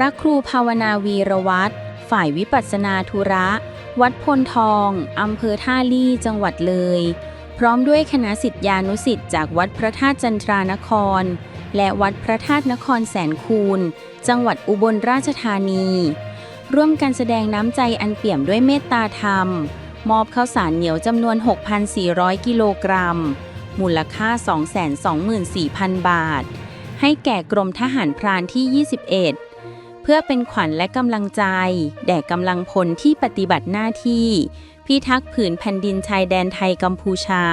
ระครูภาวนาวีรวัตรฝ่ายวิปัสนาธุระ วัดพลทองอำเภอท่าลี่จังหวัดเลย พร้อมด้วยคณะสิทธิานุสิทธิ์จากวัดพระธาตุจันทรานคร และวัดพระธาตุนครแสนคูนจังหวัดอุบลราชธานี ร่วมกันแสดงน้ำใจอันเปี่ยมด้วยเมตตาธรรม มอบข้าวสารเหนียวจำนวน 6,400 กิโลกรัม มูลค่า 224,000 บาท ให้แก่กรมทหารพรานที่ 21เพื่อเป็นขวัญและกำลังใจ แด่กำลังพลที่ปฏิบัติหน้าที่ พิทักษ์ผืนแผ่นดินชายแดนไทยกัมพูชา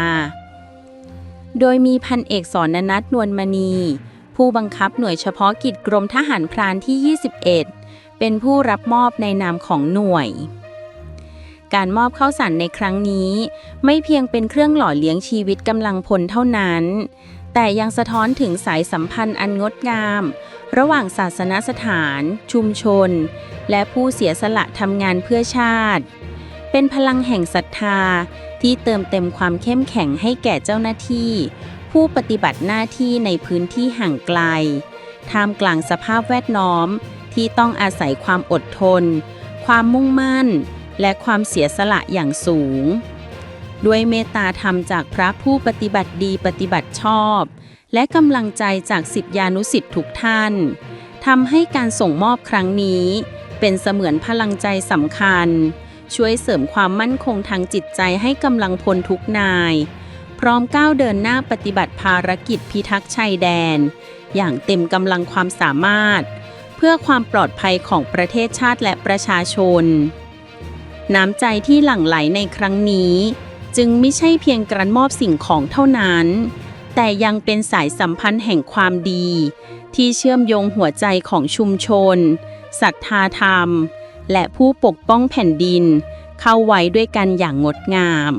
โดยมีพันเอกสอนนัทนวลมณี ผู้บังคับหน่วยเฉพาะกิจกรมทหารพรานที่ 21 เป็นผู้รับมอบในนามของหน่วย การมอบข้าวสารในครั้งนี้ ไม่เพียงเป็นเครื่องหล่อเลี้ยงชีวิตกำลังพลเท่านั้น แต่ยังสะท้อนถึงสายสัมพันธ์อันงดงาม ระหว่างศาสนสถาน ชุมชน และผู้เสียสละทำงานเพื่อชาติ เป็นพลังแห่งศรัทธาที่เติมเต็มความเข้มแข็งให้แก่เจ้าหน้าที่ ผู้ปฏิบัติหน้าที่ในพื้นที่ห่างไกล ท่ามกลางสภาพแวดล้อมที่ต้องอาศัยความอดทน ความมุ่งมั่น และความเสียสละอย่างสูง ด้วยเมตตาธรรมจากพระผู้ปฏิบัติดีปฏิบัติชอบ และกำลังใจจากสิทธิานุสิทธิ์ทุกท่านทำให้การส่งมอบครั้งนี้ เป็นเสมือนพลังใจสำคัญ ช่วยเสริมความมั่นคงทางจิตใจให้กำลังพลทุกนาย พร้อมก้าวเดินหน้าปฏิบัติภารกิจพิทักษ์ชายแดน อย่างเต็มกำลังความสามารถ เพื่อความปลอดภัยของประเทศชาติและประชาชน น้ำใจที่หลั่งไหลในครั้งนี้ จึงไม่ใช่เพียงการมอบสิ่งของเท่านั้น แต่ยังเป็นสายสัมพันธ์แห่งความดี ที่เชื่อมโยงหัวใจของชุมชนศรัทธาธรรม และผู้ปกป้องแผ่นดิน เข้าไว้ด้วยกันอย่างงดงาม